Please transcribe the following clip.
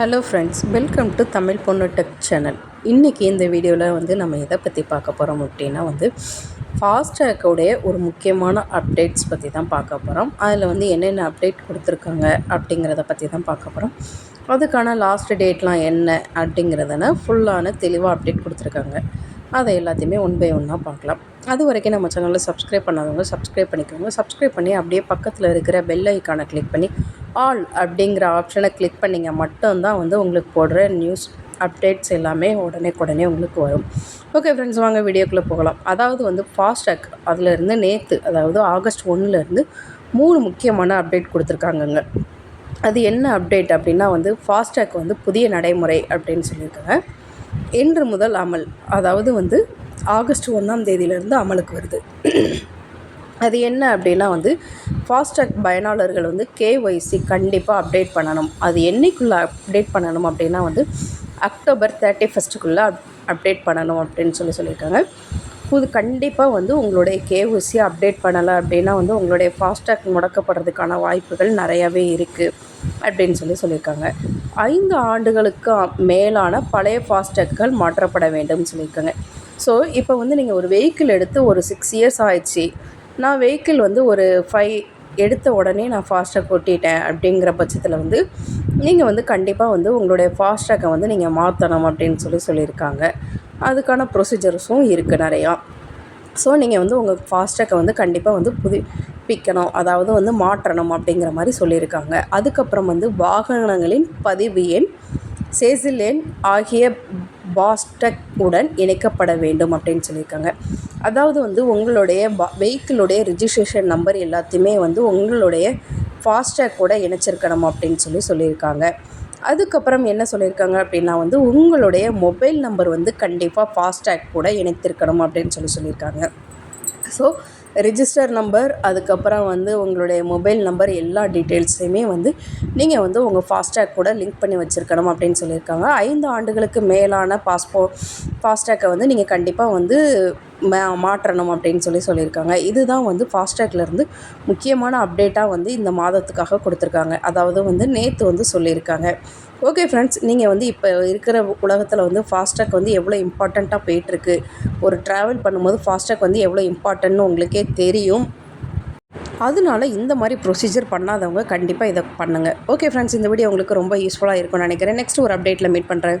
Hello friends welcome to Tamil பொண்ணு tech channel இன்றைக்கி இந்த வீடியோவில் வந்து நம்ம எதை பற்றி பார்க்க போகிறோம் அப்படின்னா வந்து ஃபாஸ்டேக்கோடைய ஒரு முக்கியமான அப்டேட்ஸ் பற்றி தான் பார்க்க போகிறோம் அதில் வந்து என்னென்ன அப்டேட் கொடுத்துருக்காங்க அப்படிங்கிறத பற்றி தான் பார்க்க போகிறோம் அதுக்கான லாஸ்ட் டேட்லாம் என்ன அப்படிங்கிறதுனா ஃபுல்லான தெளிவாக அப்டேட் கொடுத்துருக்காங்க. அதை எல்லாத்தையுமே ஒன் பை ஒன்னாக பார்க்கலாம். அது வரைக்கும் நம்ம சேனலில் சப்ஸ்கிரைப் பண்ணாதவங்க சப்ஸ்கிரைப் பண்ணிக்கோங்க. சப்ஸ்கிரைப் பண்ணி அப்படியே பக்கத்தில் இருக்கிற பெல் ஐக்கானை கிளிக் பண்ணி ஆல் அப்படிங்கிற ஆப்ஷனை கிளிக் பண்ணிங்க மட்டும்தான் வந்து உங்களுக்கு போடுற நியூஸ் அப்டேட்ஸ் எல்லாமே உடனே உடனே உங்களுக்கு வரும். ஓகே ஃப்ரெண்ட்ஸ் வாங்க வீடியோக்குள்ளே போகலாம். அதாவது வந்து ஃபாஸ்டாக் அதிலிருந்து நேற்று அதாவது ஆகஸ்ட் ஒன்றுலேருந்து மூணு முக்கியமான அப்டேட் கொடுத்துருக்காங்கங்க. அது என்ன அப்டேட் அப்படின்னா வந்து ஃபாஸ்டாக் வந்து புதிய நடைமுறை அப்படின்னு சொல்லியிருக்காங்க. இன்று முதல் அமல் அதாவது வந்து ஆகஸ்ட் ஒன்றாம் தேதியிலேருந்து அமலுக்கு வருது. அது என்ன அப்படின்னா வந்து ஃபாஸ்டாக் பயனாளர்கள் வந்து கேஒய்சி கண்டிப்பாக அப்டேட் பண்ணணும். அது என்றைக்குள்ளே அப்டேட் பண்ணணும் அப்படின்னா வந்து அக்டோபர் தேர்ட்டி ஃபஸ்ட்டுக்குள்ளே அப் அப்டேட் பண்ணணும் அப்படின்னு சொல்லி சொல்லியிருக்காங்க. புது கண்டிப்பாக வந்து உங்களுடைய கேஒய்சி அப்டேட் பண்ணலை அப்படின்னா வந்து உங்களுடைய ஃபாஸ்டாக் முடக்கப்படுறதுக்கான வாய்ப்புகள் நிறையாவே இருக்குது அப்படின்னு சொல்லி சொல்லியிருக்காங்க. ஐந்து ஆண்டுகளுக்கு மேலான பழைய ஃபாஸ்டாக்கள் மாற்றப்பட வேண்டும்னு சொல்லியிருக்காங்க. ஸோ இப்போ வந்து நீங்கள் ஒரு வெஹிக்கிள் எடுத்து ஒரு சிக்ஸ் இயர்ஸ் ஆயிடுச்சு. நான் வெஹிக்கிள் வந்து ஒரு ஃபைவ் எடுத்த உடனே நான் ஃபாஸ்ட்ராக் கொட்டிட்டேன் அப்படிங்கிற பட்சத்தில் வந்து நீங்கள் வந்து கண்டிப்பாக வந்து உங்களுடைய ஃபாஸ்ட்ராக்கை வந்து நீங்கள் மாற்றணும் அப்படின்னு சொல்லி சொல்லியிருக்காங்க. அதுக்கான ப்ரொசீஜர்ஸும் இருக்குது நிறையா. ஸோ நீங்கள் வந்து உங்கள் ஃபாஸ்ட்ராக்கை வந்து கண்டிப்பாக வந்து புதுப்பிக்கணும். அதாவது வந்து மாற்றணும் அப்படிங்கிற மாதிரி சொல்லியிருக்காங்க. அதுக்கப்புறம் வந்து வாகனங்களின் பதிவு எண் சேசில் எண் ஆகிய பாஸ்டெக் உடன் இணைக்கப்பட வேண்டும் அப்படின்னு சொல்லியிருக்காங்க. அதாவது வந்து உங்களுடைய பா வெஹிக்கிளுடைய ரிஜிஸ்ட்ரேஷன் நம்பர் எல்லாத்தையுமே வந்து உங்களுடைய ஃபாஸ்டேக் கூட இணைச்சிருக்கணும் அப்படின்னு சொல்லி சொல்லியிருக்காங்க. அதுக்கப்புறம் என்ன சொல்லியிருக்காங்க அப்படின்னா வந்து உங்களுடைய மொபைல் நம்பர் வந்து கண்டிப்பாக ஃபாஸ்டேக் கூட இணைத்திருக்கணும் அப்படின்னு சொல்லி சொல்லியிருக்காங்க. ஸோ ரிஜிஸ்டர் நம்பர் அதுக்கப்புறம் வந்து உங்களுடைய மொபைல் நம்பர் எல்லா டீட்டெயில்ஸையுமே வந்து நீங்கள் வந்து உங்கள் ஃபாஸ்டேக் கூட லிங்க் பண்ணி வச்சுருக்கணும் அப்படின்னு சொல்லியிருக்காங்க. ஐந்து ஆண்டுகளுக்கு மேலான பாஸ்போர்ட் ஃபாஸ்டேக்கை வந்து நீங்கள் கண்டிப்பாக வந்து மா மாற்றணும் அப்படின்னு சொல்லி சொல்லியிருக்காங்க. இதுதான் வந்து ஃபாஸ்டேக்லேருந்து முக்கியமான அப்டேட்டாக வந்து இந்த மாதத்துக்காக கொடுத்துருக்காங்க. அதாவது வந்து நேற்று வந்து சொல்லியிருக்காங்க. ஓகே ஃப்ரெண்ட்ஸ் நீங்கள் வந்து இப்போ இருக்கிற உலகத்தில் வந்து ஃபாஸ்டேக் வந்து எவ்வளோ இம்பார்ட்டண்ட்டாக போயிட்டுருக்கு. ஒரு ட்ராவல் பண்ணும்போது ஃபாஸ்டேக் வந்து எவ்வளோ இம்பார்ட்டன்ட்னு உங்களுக்கே தெரியும். அதனால இந்த மாதிரி ப்ரொசீஜர் பண்ணாதவங்க கண்டிப்பாக இதை பண்ணுங்கள் ஓகே ஃப்ரெண்ட்ஸ் இந்த வீடியோ உங்களுக்கு ரொம்ப யூஸ்ஃபுல்லாக இருக்கும்னு நினைக்கிறேன். நெக்ஸ்ட் ஒரு அப்டேட்டில் மீட் பண்ணுறேன்